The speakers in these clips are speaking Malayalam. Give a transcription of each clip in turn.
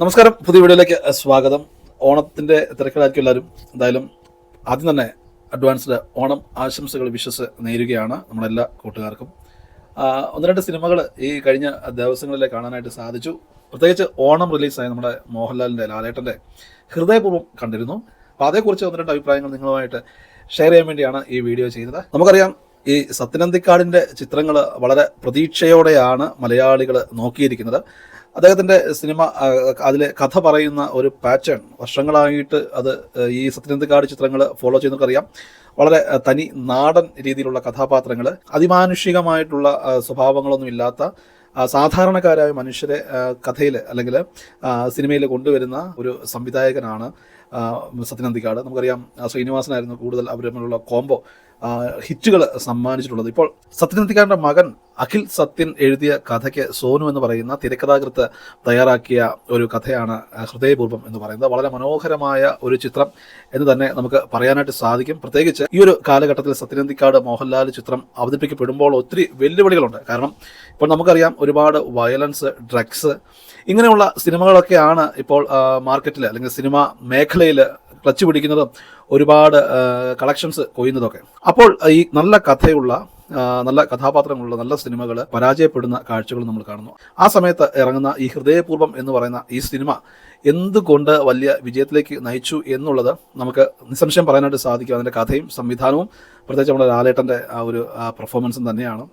നമസ്കാരം. പുതിയ വീഡിയോയിലേക്ക് സ്വാഗതം. ഓണത്തിന്റെ തിരക്കിലായിരിക്കും എല്ലാവരും. എന്തായാലും ആദ്യം തന്നെ അഡ്വാൻസ്ഡ് ഓണം ആശംസകൾ വിശ്വസ് നേരുകയാണ് നമ്മളെല്ലാ കൂട്ടുകാർക്കും. ഒന്ന് രണ്ട് സിനിമകൾ ഈ കഴിഞ്ഞ ദിവസങ്ങളിലെ കാണാനായിട്ട് സാധിച്ചു. പ്രത്യേകിച്ച് ഓണം റിലീസായ നമ്മുടെ മോഹൻലാലിന്റെ ലാലേട്ടന്റെ ഹൃദയപൂർവം കണ്ടിരുന്നു. അപ്പോൾ അതേക്കുറിച്ച് ഒന്ന് രണ്ട് അഭിപ്രായങ്ങൾ നിങ്ങളുമായിട്ട് ഷെയർ ചെയ്യാൻ വേണ്ടിയാണ് ഈ വീഡിയോ ചെയ്യുന്നത്. നമുക്കറിയാം ഈ സത്യനന്ദിക്കാടിന്റെ ചിത്രങ്ങൾ വളരെ പ്രതീക്ഷയോടെയാണ് മലയാളികൾ നോക്കിയിരിക്കുന്നത്. അദ്ദേഹത്തിന്റെ സിനിമ അതിലെ കഥ പറയുന്ന ഒരു പാറ്റേൺ വർഷങ്ങളായിട്ട് അത് ഈ സത്യനന്ദക്കാട് ചിത്രങ്ങൾ ഫോളോ ചെയ്യുന്നവർക്കറിയാം. വളരെ തനി നാടൻ രീതിയിലുള്ള കഥാപാത്രങ്ങൾ അതിമാനുഷികമായിട്ടുള്ള സ്വഭാവങ്ങളൊന്നും ഇല്ലാത്ത സാധാരണക്കാരായ മനുഷ്യരെ കഥയിൽ അല്ലെങ്കിൽ സിനിമയിൽ കൊണ്ടുവരുന്ന ഒരു സംവിധായകനാണ് സത്യനന്ദിക്കാട് നമുക്കറിയാം ശ്രീനിവാസനായിരുന്നു കൂടുതൽ അവർ തമ്മിലുള്ള കോംബോ ഹിറ്റുകൾ സമ്മാനിച്ചിട്ടുള്ളത്. ഇപ്പോൾ സത്യനന്ദിക്കാടിന്റെ മകൻ അഖിൽ സത്യൻ എഴുതിയ കഥയ്ക്ക് സോനു എന്ന് പറയുന്ന തിരക്കഥാകൃത്ത് തയ്യാറാക്കിയ ഒരു കഥയാണ് ഹൃദയപൂർവം എന്ന് പറയുന്നത്. വളരെ മനോഹരമായ ഒരു ചിത്രം എന്ന് തന്നെ നമുക്ക് പറയാനായിട്ട് സാധിക്കും. പ്രത്യേകിച്ച് ഈ ഒരു കാലഘട്ടത്തിൽ സത്യനന്ദിക്കാട് മോഹൻലാൽ ചിത്രം അവതരിപ്പിക്കപ്പെടുമ്പോൾ ഒത്തിരി വെല്ലുവിളികളുണ്ട്. കാരണം ഇപ്പോൾ നമുക്കറിയാം ഒരുപാട് വയലൻസ് ഡ്രഗ്സ് ഇങ്ങനെയുള്ള സിനിമകളൊക്കെയാണ് ഇപ്പോൾ മാർക്കറ്റിൽ അല്ലെങ്കിൽ സിനിമ മേഖലയിൽ ക്ലച്ച് പിടിക്കുന്നതും ഒരുപാട് കളക്ഷൻസ് കൊയ്യുന്നതൊക്കെ. അപ്പോൾ ഈ നല്ല കഥയുള്ള നല്ല കഥാപാത്രങ്ങളുള്ള നല്ല സിനിമകൾ പരാജയപ്പെടുന്ന കാഴ്ചകൾ നമ്മൾ കാണുന്നു. ആ സമയത്ത് ഇറങ്ങുന്ന ഈ ഹൃദയപൂർവം എന്ന് പറയുന്ന ഈ സിനിമ എന്തുകൊണ്ട് വലിയ വിജയത്തിലേക്ക് നയിച്ചു എന്നുള്ളത് നമുക്ക് നിസ്സംശയം പറയാനായിട്ട് സാധിക്കും. അതിന്റെ കഥയും സംവിധാനവും പ്രത്യേകിച്ച് നമ്മുടെ ലാലേട്ടന്റെ ആ ഒരു പെർഫോമൻസും തന്നെയാണ്.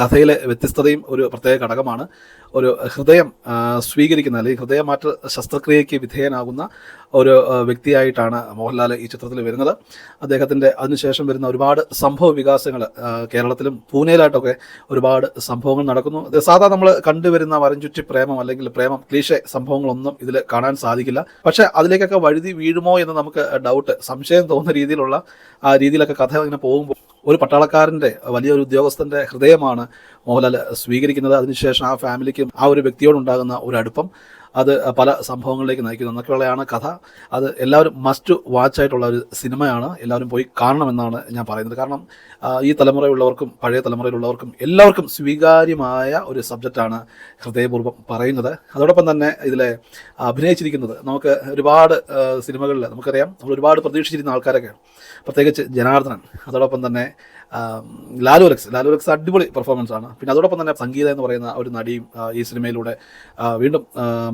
കഥയിലെ വ്യത്യസ്തതയും ഒരു പ്രത്യേക ഘടകമാണ്. ഒരു ഹൃദയം സ്വീകരിക്കുന്ന അല്ലെങ്കിൽ ഹൃദയമാറ്റ ശസ്ത്രക്രിയയ്ക്ക് വിധേയനാകുന്ന ഒരു വ്യക്തിയായിട്ടാണ് മോഹൻലാൽ ഈ ചിത്രത്തിൽ വരുന്നത്. അദ്ദേഹത്തിന്റെ അതിനുശേഷം വരുന്ന ഒരുപാട് സംഭവ വികാസങ്ങൾ കേരളത്തിലും പൂനെയിലായിട്ടൊക്കെ ഒരുപാട് സംഭവങ്ങൾ നടക്കുന്നു. സാധാരണ നമ്മൾ കണ്ടുവരുന്ന വരഞ്ചുറ്റി പ്രേമം അല്ലെങ്കിൽ പ്രേമം ക്ലീശ സംഭവങ്ങളൊന്നും ഇതിൽ കാണാൻ സാധിക്കില്ല. പക്ഷേ അതിലേക്കൊക്കെ വഴുതി വീഴുമോ എന്ന് നമുക്ക് ഡൗട്ട് സംശയം തോന്നുന്ന രീതിയിലുള്ള ആ രീതിയിലൊക്കെ കഥ ഇങ്ങനെ പോകുമ്പോൾ ഒരു പട്ടാളക്കാരന്റെ വലിയൊരു ഉദ്യോഗസ്ഥന്റെ ഹൃദയമാണ് മോഹൻലാൽ സ്വീകരിക്കുന്നത്. അതിനുശേഷം ആ ഫാമിലിക്കും ആ ഒരു വ്യക്തിയോടുണ്ടാകുന്ന ഒരു അടുപ്പം. അത് പല സംഭവങ്ങളിലേക്ക് നയിക്കുന്നു. എന്നൊക്കെയുള്ളതാണ് കഥ. അത് എല്ലാവരും മസ്റ്റ് വാച്ച് ആയിട്ടുള്ള ഒരു സിനിമയാണ്. എല്ലാവരും പോയി കാണണമെന്നാണ് ഞാൻ പറയുന്നത്. കാരണം ഈ തലമുറയുള്ളവർക്കും പഴയ തലമുറയിലുള്ളവർക്കും എല്ലാവർക്കും സ്വീകാര്യമായ ഒരു സബ്ജക്റ്റാണ് ഹൃദയപൂർവം പറയുന്നത്. അതോടൊപ്പം തന്നെ ഇതിലെ അഭിനയിച്ചിരിക്കുന്നത് നമുക്ക് ഒരുപാട് സിനിമകളിൽ നമുക്കറിയാം നമ്മൾ ഒരുപാട് പ്രതീക്ഷിച്ചിരുന്ന ആൾക്കാരൊക്കെ. പ്രത്യേകിച്ച് ജനാർദ്ദനൻ. അതോടൊപ്പം തന്നെ ലാലു അലക്സ്. ലാലു അലക്സ് അടിപൊളി പെർഫോമൻസ് ആണ്. പിന്നെ അതോടൊപ്പം തന്നെ സംഗീത എന്ന് പറയുന്ന ഒരു നടിയും ഈ സിനിമയിലൂടെ വീണ്ടും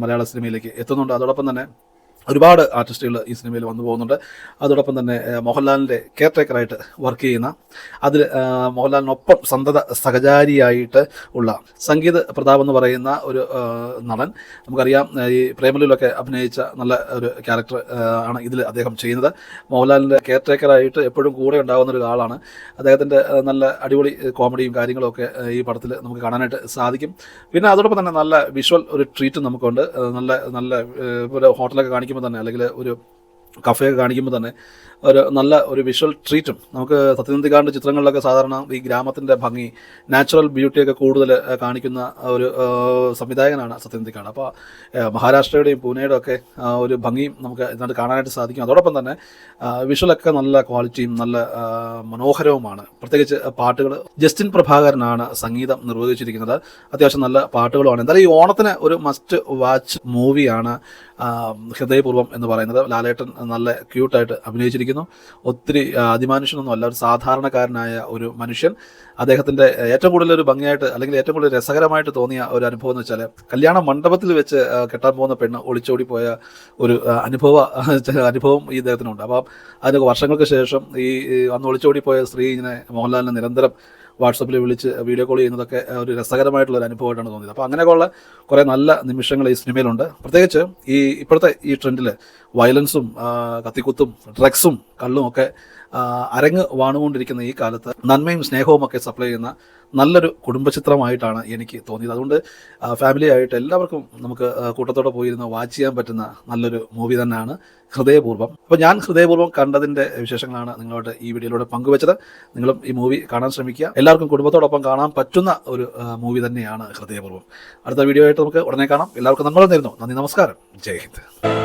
മലയാള സിനിമയിലേക്ക് എത്തുന്നുണ്ട്. അതോടൊപ്പം തന്നെ ഒരുപാട് ആർട്ടിസ്റ്റുകൾ ഈ സിനിമയിൽ വന്നു പോകുന്നുണ്ട്. അതോടൊപ്പം തന്നെ മോഹൻലാലിന്റെ കെയർ ടേക്കറായിട്ട് വർക്ക് ചെയ്യുന്ന അതിൽ മോഹൻലാലിനൊപ്പം സന്തത സഹചാരിയായിട്ട് ഉള്ള സംഗീത് പ്രതാപ് എന്ന് പറയുന്ന ഒരു നടൻ. നമുക്കറിയാം ഈ പ്രേമലിലൊക്കെ അഭിനയിച്ച നല്ല ഒരു ക്യാരക്ടർ ആണ് ഇതിൽ അദ്ദേഹം ചെയ്യുന്നത്. മോഹൻലാലിന്റെ കെയർ ടേക്കറായിട്ട് എപ്പോഴും കൂടെ ഉണ്ടാകുന്ന ഒരു ആളാണ്. അദ്ദേഹത്തിന്റെ നല്ല അടിപൊളി കോമഡിയും കാര്യങ്ങളൊക്കെ ഈ പടത്തിൽ നമുക്ക് കാണാനായിട്ട് സാധിക്കും. പിന്നെ അതോടൊപ്പം തന്നെ നല്ല വിഷ്വൽ ഒരു ട്രീറ്റ് നമുക്കുണ്ട്. നല്ല നല്ല ഒരു ഹോട്ടലൊക്കെ കാണിക്കുമ്പോൾ തന്നെ അല്ലെങ്കിൽ ഒരു കഫയൊക്കെ കാണിക്കുമ്പോൾ തന്നെ ഒരു നല്ല ഒരു വിഷ്വൽ ട്രീറ്റും നമുക്ക് സത്യനന്ദിക്കാടിന്റെ ചിത്രങ്ങളിലൊക്കെ സാധാരണ ഈ ഗ്രാമത്തിന്റെ ഭംഗി നാച്ചുറൽ ബ്യൂട്ടിയൊക്കെ കൂടുതൽ കാണിക്കുന്ന ഒരു സംവിധായകനാണ് സത്യനന്ദിക്കാട് അപ്പോൾ മഹാരാഷ്ട്രയുടെയും പൂനെയുടെയും ഒക്കെ ഒരു ഭംഗിയും നമുക്ക് ഇതിനകത്ത് കാണാനായിട്ട് സാധിക്കും. അതോടൊപ്പം തന്നെ വിഷ്വലൊക്കെ നല്ല ക്വാളിറ്റിയും നല്ല മനോഹരവുമാണ്. പ്രത്യേകിച്ച് പാട്ടുകൾ. ജസ്റ്റിൻ പ്രഭാകരനാണ് സംഗീതം നിർവഹിച്ചിരിക്കുന്നത്. അത്യാവശ്യം നല്ല പാട്ടുകളുമാണ്. എന്തായാലും ഈ ഓണത്തിന് ഒരു മസ്റ്റ് വാച്ച് മൂവിയാണ് ഹൃദയപൂർവം എന്ന് പറയുന്നത്. ലാലേട്ടൻ നല്ല ക്യൂട്ടായിട്ട് അഭിനയിച്ചിരിക്കുന്നു. ഒത്തിരി അതിമാനുഷ്യനൊന്നും അല്ല ഒരു സാധാരണക്കാരനായ ഒരു മനുഷ്യൻ. അദ്ദേഹത്തിന്റെ ഏറ്റവും കൂടുതൽ ഒരു ഭംഗിയായിട്ട് അല്ലെങ്കിൽ ഏറ്റവും കൂടുതൽ രസകരമായിട്ട് തോന്നിയ ഒരു അനുഭവം എന്ന് വെച്ചാൽ കല്യാണ മണ്ഡപത്തിൽ വെച്ച് കെട്ടാൻ പോകുന്ന പെണ്ണ് ഒളിച്ചോടി പോയ ഒരു അനുഭവ അനുഭവം ഈ ഇദ്ദേഹത്തിനുണ്ട്. അപ്പം അതിനൊക്കെ വർഷങ്ങൾക്ക് ശേഷം ഈ അന്ന് ഒളിച്ചോടി പോയ സ്ത്രീ ഇങ്ങനെ മോഹൻലാലിനെ നിരന്തരം വാട്സപ്പിൽ വിളിച്ച് വീഡിയോ കോൾ ചെയ്യുന്നതൊക്കെ ഒരു രസകരമായിട്ടുള്ള ഒരു അനുഭവമായിട്ടാണ് തോന്നിയത്. അപ്പോൾ അങ്ങനെയൊക്കെയുള്ള കുറേ നല്ല നിമിഷങ്ങൾ ഈ സിനിമയിലുണ്ട്. പ്രത്യേകിച്ച് ഈ ഇപ്പോഴത്തെ ഈ ട്രെൻഡിൽ വയലൻസും കത്തിക്കുത്തും ഡ്രഗ്സും കള്ളും ഒക്കെ അരങ്ങ് വാണുകൊണ്ടിരിക്കുന്ന ഈ കാലത്ത് നന്മയും സ്നേഹവും ഒക്കെ സപ്ലൈ ചെയ്യുന്ന നല്ലൊരു കുടുംബചിത്രമായിട്ടാണ് എനിക്ക് തോന്നിയത്. അതുകൊണ്ട് ഫാമിലി ആയിട്ട് എല്ലാവർക്കും നമുക്ക് കൂട്ടത്തോടെ പോയിരുന്ന് വാച്ച് ചെയ്യാൻ പറ്റുന്ന നല്ലൊരു മൂവി തന്നെയാണ് ഹൃദയപൂർവം. അപ്പോൾ ഞാൻ ഹൃദയപൂർവം കണ്ടതിന്റെ വിശേഷങ്ങളാണ് നിങ്ങളോട് ഈ വീഡിയോയിലൂടെ പങ്കുവച്ചത്. നിങ്ങളും ഈ മൂവി കാണാൻ ശ്രമിക്കുക. എല്ലാവർക്കും കുടുംബത്തോടൊപ്പം കാണാൻ പറ്റുന്ന ഒരു മൂവി തന്നെയാണ് ഹൃദയപൂർവം. അടുത്ത വീഡിയോ ആയിട്ട് നമുക്ക് ഉടനെ കാണാം. എല്ലാവർക്കും നമ്മൾ നേരുന്നു. നന്ദി നമസ്കാരം. ജയ് ഹിന്ദ്.